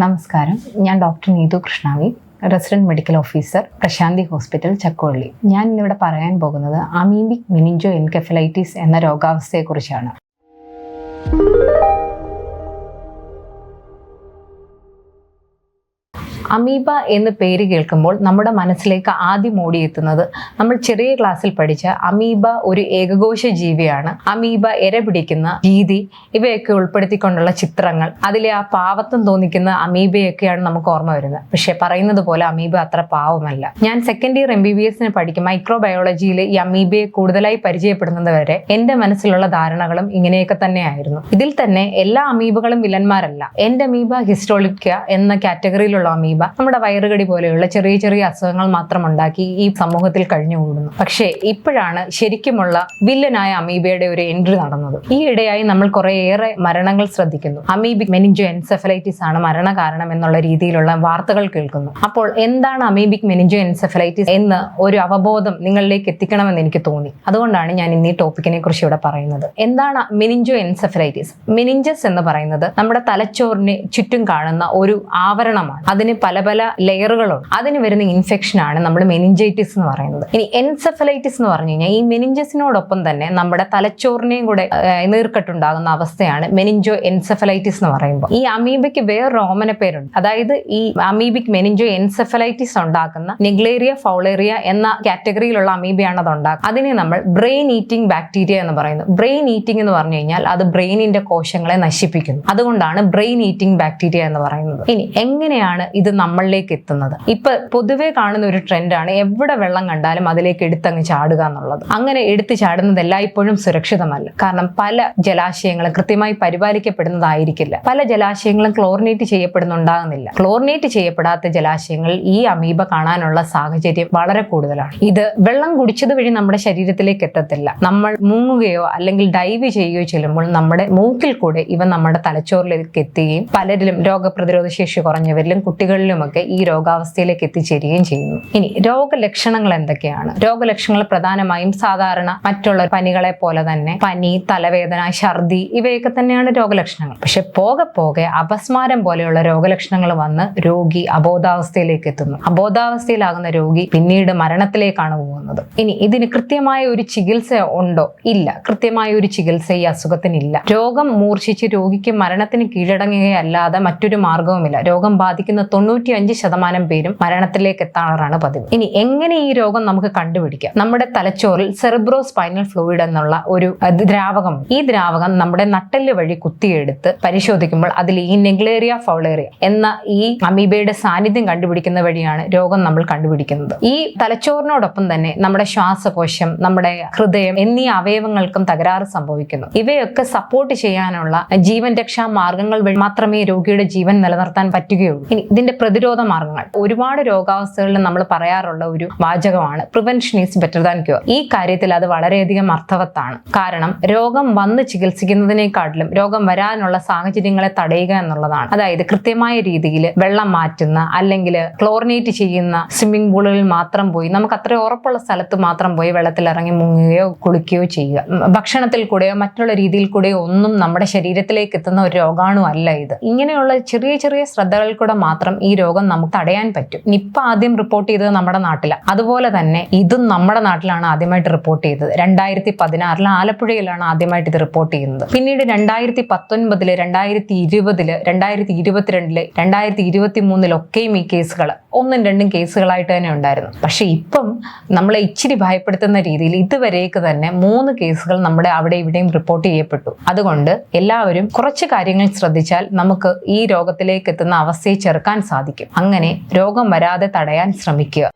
നമസ്കാരം. ഞാൻ doctor Neethu കൃഷ്ണാവി resident medical officer Prashanti hospital ചക്കോള്ളി ഞാൻ ഇന്നിവിടെ പറയാൻ പോകുന്നത് അമീബിക് മിനിഞ്ചോ എൻകെഫലൈറ്റിസ് എന്ന രോഗാവസ്ഥയെക്കുറിച്ചാണ്. അമീബ എന്ന് പേര് കേൾക്കുമ്പോൾ നമ്മുടെ മനസ്സിലേക്ക് ആദ്യം ഓടിയെത്തുന്നത് നമ്മൾ ചെറിയ ക്ലാസ്സിൽ പഠിച്ച അമീബ ഒരു ഏകകോശ ജീവിയാണ്. അമീബ എര പിടിക്കുന്ന രീതി ഇവയൊക്കെ ഉൾപ്പെടുത്തിക്കൊണ്ടുള്ള ചിത്രങ്ങൾ. അതിലെ ആ പാവത്വം തോന്നിക്കുന്ന അമീബയൊക്കെയാണ് നമുക്ക് ഓർമ്മ വരുന്നത്. പക്ഷെ പറയുന്നത് പോലെ അമീബ അത്ര പാവമല്ല. ഞാൻ second year M B B എസിന് പഠിക്കും. മൈക്രോബയോളജിയിൽ ഈ അമീബയെ കൂടുതലായി പരിചയപ്പെടുന്നത് വരെ എന്റെ മനസ്സിലുള്ള ധാരണകളും ഇങ്ങനെയൊക്കെ തന്നെയായിരുന്നു. ഇതിൽ തന്നെ എല്ലാ അമീബകളും വില്ലന്മാരല്ല. എന്റെ അമീബ ഹിസ്റ്റോളിക്ക എന്ന കാറ്റഗറിയിലുള്ള അമീബ നമ്മുടെ വയറുകടി പോലെയുള്ള ചെറിയ ചെറിയ അസുഖങ്ങൾ മാത്രം ഉണ്ടാക്കി ഈ സമൂഹത്തിൽ കഴിഞ്ഞു കൂടുന്നു പക്ഷേ ഇപ്പോഴാണ് ശരിക്കുമുള്ള വില്ലനായ അമീബയുടെ ഒരു എൻട്രി നടന്നത്. ഈ ഇടയായി നമ്മൾ കുറേയേറെ മരണങ്ങൾ ശ്രദ്ധിക്കുന്നു. അമീബിക് മെനിഞ്ചോ എൻസെഫലൈറ്റിസ് ആണ് മരണ കാരണം എന്നുള്ള രീതിയിലുള്ള വാർത്തകൾ കേൾക്കുന്നു. അപ്പോൾ എന്താണ് അമീബിക് മെനിഞ്ചോ എൻസെഫലൈറ്റിസ് എന്ന് ഒരു അവബോധം നിങ്ങളിലേക്ക് എത്തിക്കണമെന്ന് എനിക്ക് തോന്നി. അതുകൊണ്ടാണ് ഞാൻ ഇന്ന് ഈ ടോപ്പിക്കിനെ കുറിച്ച് ഇവിടെ പറയുന്നത്. എന്താണ് മെനിഞ്ചോ എൻസെഫലൈറ്റിസ് മെനിഞ്ചസ് എന്ന് പറയുന്നത് നമ്മുടെ തലച്ചോറിനെ ചുറ്റും കാണുന്ന ഒരു ആവരണമാണ്. അതിന് പല പല ലെയറുകളുണ്ട് അതിന് വരുന്ന ഇൻഫെക്ഷൻ ആണ് നമ്മൾ മെനിഞ്ചൈറ്റിസ് എന്ന് പറയുന്നത്. ഇനി എൻസെഫലൈറ്റിസ് എന്ന് പറഞ്ഞു കഴിഞ്ഞാൽ ഈ മെനിഞ്ചസിനോടൊപ്പം തന്നെ നമ്മുടെ തലച്ചോറിനെയും കൂടെ നീർക്കെട്ടുണ്ടാകുന്ന അവസ്ഥയാണ് മെനിഞ്ചോ എൻസെഫലൈറ്റിസ് എന്ന് പറയുമ്പോൾ. ഈ അമീബയ്ക്ക് വേറൊരു ഓമന പേരുണ്ട്. അതായത് ഈ അമീബിക് മെനിഞ്ചോ എൻസെഫലൈറ്റിസ് ഉണ്ടാക്കുന്ന നെഗ്ലേറിയ ഫൗളേറിയ എന്ന കാറ്റഗറിയിലുള്ള അമീബയാണ് അത് ഉണ്ടാക്കുക അതിനെ നമ്മൾ ബ്രെയിൻ ഈറ്റിംഗ് ബാക്ടീരിയ എന്ന് പറയുന്നു. ബ്രെയിൻ ഈറ്റിംഗ് എന്ന് പറഞ്ഞു കഴിഞ്ഞാൽ അത് ബ്രെയിനിന്റെ കോശങ്ങളെ നശിപ്പിക്കുന്നു. അതുകൊണ്ടാണ് ബ്രെയിൻ ഈറ്റിംഗ് ബാക്ടീരിയ എന്ന് പറയുന്നത്. ഇനി എങ്ങനെയാണ് ഇത് നമ്മളിലേക്ക് എത്തുന്നത്. ഇപ്പൊ പൊതുവേ കാണുന്ന ഒരു ട്രെൻഡാണ് എവിടെ വെള്ളം കണ്ടാലും അതിലേക്ക് എടുത്തങ്ങ് ചാടുക എന്നുള്ളത്. അങ്ങനെ എടുത്ത് ചാടുന്നത് എല്ലായ്പ്പോഴും സുരക്ഷിതമല്ല. കാരണം പല ജലാശയങ്ങളും കൃത്യമായി പരിപാലിക്കപ്പെടുന്നതായിരിക്കില്ല. പല ജലാശയങ്ങളും ക്ലോറിനേറ്റ് ചെയ്യപ്പെടുന്നുണ്ടാകുന്നില്ല. ക്ലോറിനേറ്റ് ചെയ്യപ്പെടാത്ത ജലാശയങ്ങളിൽ ഈ അമീബ കാണാനുള്ള സാഹചര്യം വളരെ കൂടുതലാണ്. ഇത് വെള്ളം കുടിച്ചത് വഴി നമ്മുടെ ശരീരത്തിലേക്ക് എത്തത്തില്ല. നമ്മൾ മുങ്ങുകയോ അല്ലെങ്കിൽ ഡൈവ് ചെയ്യുകയോ ചെയ്യുമ്പോൾ നമ്മുടെ മൂക്കിൽ കൂടെ ഇവ നമ്മുടെ തലച്ചോറിലേക്ക് എത്തുകയും പലരിലും രോഗപ്രതിരോധ ശേഷി കുറഞ്ഞവരിലും കുട്ടികളിലുമൊക്കെ ഈ രോഗാവസ്ഥയിലേക്ക് എത്തിച്ചേരുകയും ചെയ്യുന്നു. ഇനി രോഗലക്ഷണങ്ങൾ എന്തൊക്കെയാണ്? രോഗലക്ഷണങ്ങൾ പ്രധാനമായും സാധാരണ മറ്റുള്ള പനികളെ പോലെ തന്നെ പനി തലവേദന ഛർദി ഇവയൊക്കെ തന്നെയാണ് രോഗലക്ഷണങ്ങൾ. പക്ഷെ പോകെ പോകെ അപസ്മാരം പോലെയുള്ള രോഗലക്ഷണങ്ങൾ വന്ന് രോഗി അബോധാവസ്ഥയിലേക്ക് എത്തുന്നു. അബോധാവസ്ഥയിലാകുന്ന രോഗി പിന്നീട് മരണത്തിലേക്കാണ് പോകുന്നത്. ഇനി ഇതിന് കൃത്യമായ ഒരു ചികിത്സ ഉണ്ടോ? ഇല്ല. കൃത്യമായ ഒരു ചികിത്സ ഈ അസുഖത്തിനില്ല. രോഗം മൂർച്ഛിച്ച് രോഗിക്ക് മരണത്തിന് കീഴടങ്ങുകയല്ലാതെ മറ്റൊരു മാർഗവുമില്ല രോഗം ബാധിക്കുന്ന തൊണ്ണൂറ്റി അഞ്ച് ശതമാനം പേരും മരണത്തിലേക്ക് എത്താറാണ് പതിവ്. ഇനി എങ്ങനെ ഈ രോഗം നമുക്ക് കണ്ടുപിടിക്കാം? നമ്മുടെ തലച്ചോറിൽ സെറിബ്രോ സ്പൈനൽ ഫ്ലൂയിഡ് എന്നുള്ള ഒരു ദ്രാവകം ഈ ദ്രാവകം നമ്മുടെ നട്ടെല്ല് വഴി കുത്തിയെടുത്ത് പരിശോധിക്കുമ്പോൾ അതിൽ ഈ നെഗ്ലേറിയ ഫൗളേറിയ എന്ന ഈ അമീബയുടെ സാന്നിധ്യം കണ്ടുപിടിക്കുന്ന വഴിയാണ് രോഗം നമ്മൾ കണ്ടുപിടിക്കുന്നത്. ഈ തലച്ചോറിനോടൊപ്പം തന്നെ നമ്മുടെ ശ്വാസകോശം നമ്മുടെ ഹൃദയം എന്നീ അവയവങ്ങൾക്കും തകരാറ് സംഭവിക്കുന്നു. ഇവയൊക്കെ സപ്പോർട്ട് ചെയ്യാനുള്ള ജീവൻ രക്ഷാ മാർഗങ്ങൾ വഴി മാത്രമേ രോഗിയുടെ ജീവൻ നിലനിർത്താൻ പറ്റുകയുള്ളൂ. ഇനി ഇതിന്റെ പ്രതിരോധ മാർഗങ്ങൾ. ഒരുപാട് രോഗാവസ്ഥകളിൽ നമ്മൾ പറയാറുള്ള ഒരു വാചകമാണ് prevention is better than cure ഈ കാര്യത്തിൽ അത് വളരെയധികം അർത്ഥവത്താണ്. കാരണം രോഗം വന്ന് ചികിത്സിക്കുന്നതിനേക്കാട്ടിലും രോഗം വരാനുള്ള സാഹചര്യങ്ങളെ തടയുക എന്നുള്ളതാണ്. അതായത് കൃത്യമായ രീതിയിൽ വെള്ളം മാറ്റുന്ന അല്ലെങ്കിൽ ക്ലോറിനേറ്റ് ചെയ്യുന്ന സ്വിമ്മിംഗ് പൂളുകളിൽ മാത്രം പോയി നമുക്ക് അത്ര ഉറപ്പുള്ള സ്ഥലത്ത് മാത്രം പോയി വെള്ളത്തിൽ ഇറങ്ങി മുങ്ങുകയോ കുളിക്കുകയോ ചെയ്യുക. ഭക്ഷണത്തിൽ കൂടെയോ മറ്റുള്ള രീതിയിൽ കൂടെയോ ഒന്നും നമ്മുടെ ശരീരത്തിലേക്ക് എത്തുന്ന ഒരു രോഗാണു അല്ല ഇത്. ഇങ്ങനെയുള്ള ചെറിയ ചെറിയ ശ്രദ്ധകൾ കൂടെ മാത്രം ഈ രോഗം നമുക്ക് തടയാൻ പറ്റും. നിപ്പ ആദ്യം റിപ്പോർട്ട് ചെയ്തത് നമ്മുടെ നാട്ടിലാണ് അതുപോലെ തന്നെ ഇതും നമ്മുടെ നാട്ടിലാണ് ആദ്യമായിട്ട് റിപ്പോർട്ട് ചെയ്തത്. രണ്ടായിരത്തി പതിനാറിൽ ആലപ്പുഴയിലാണ് ആദ്യമായിട്ട് ഇത് റിപ്പോർട്ട് ചെയ്യുന്നത്. പിന്നീട് രണ്ടായിരത്തി പത്തൊൻപതിൽ രണ്ടായിരത്തി ഇരുപതിൽ രണ്ടായിരത്തി ഇരുപത്തിരണ്ടിൽ രണ്ടായിരത്തി ഇരുപത്തി മൂന്നിലൊക്കെയും ഈ കേസുകൾ ഒന്നും രണ്ടും കേസുകളായിട്ട് തന്നെ ഉണ്ടായിരുന്നു. പക്ഷേ ഇപ്പം നമ്മളെ ഇച്ചിരി ഭയപ്പെടുത്തുന്ന രീതിയിൽ ഇതുവരേക്ക് തന്നെ മൂന്ന് കേസുകൾ നമ്മുടെ അവിടെ ഇവിടെയും റിപ്പോർട്ട് ചെയ്യപ്പെട്ടു. അതുകൊണ്ട് എല്ലാവരും കുറച്ച് കാര്യങ്ങൾ ശ്രദ്ധിച്ചാൽ നമുക്ക് ഈ രോഗത്തിലേക്ക് എത്തുന്ന അവസ്ഥയെ ചെറുക്കാൻ സാധിക്കും അങ്ങനെ രോഗം വരാതെ തടയാൻ ശ്രമിക്കുക.